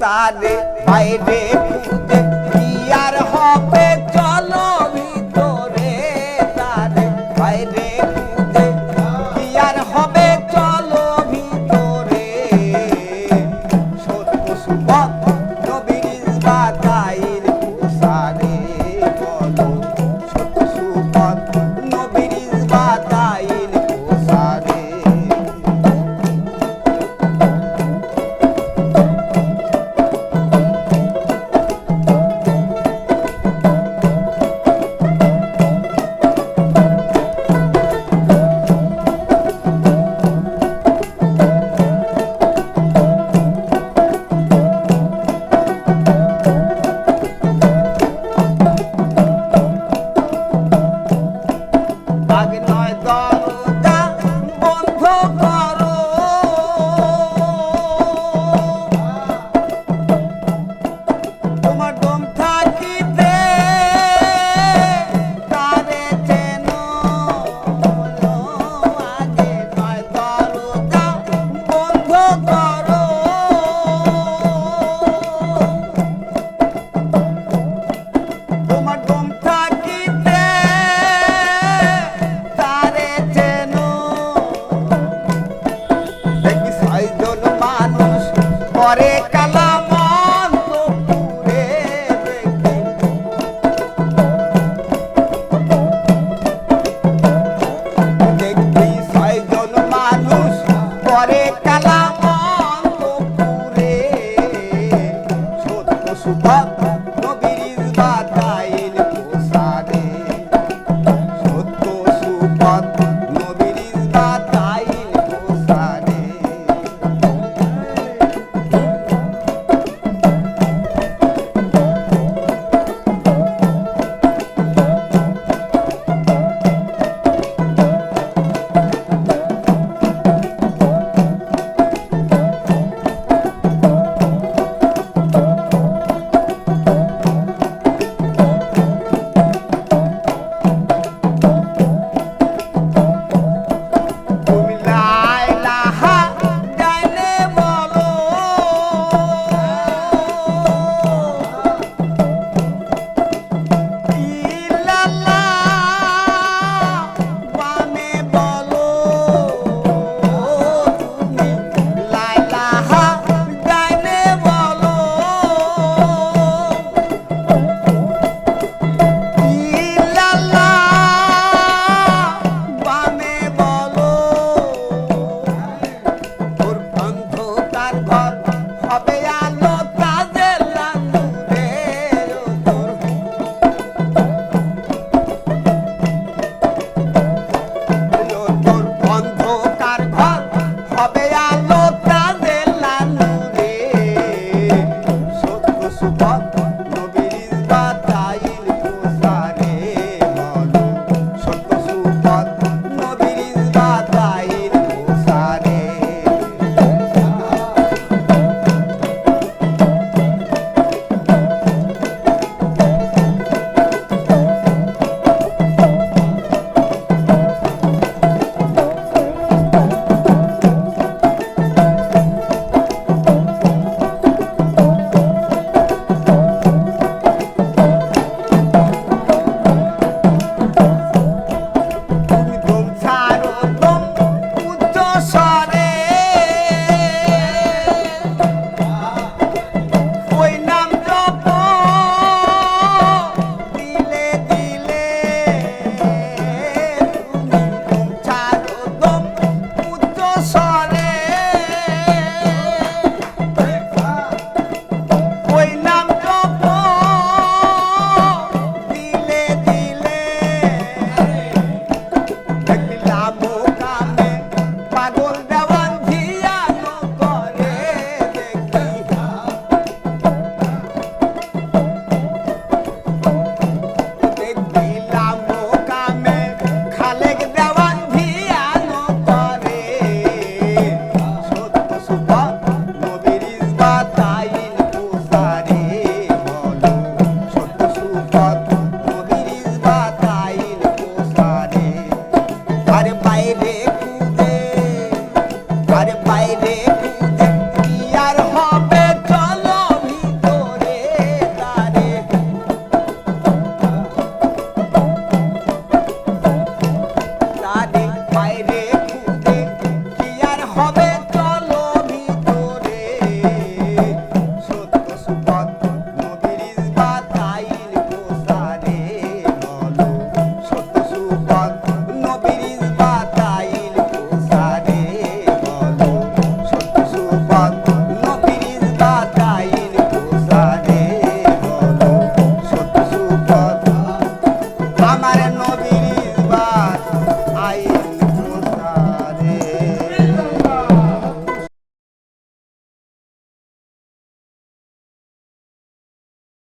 তারে বাইরে খুঁজে কি আর হবে? করে কালামান দুপুরে দেখবি ছয়জন মানুষ করে কালামান দুপুরে সত্য সুভদ্র নবীর বাতা Sou পাইবে খুঁজে আর পাইবে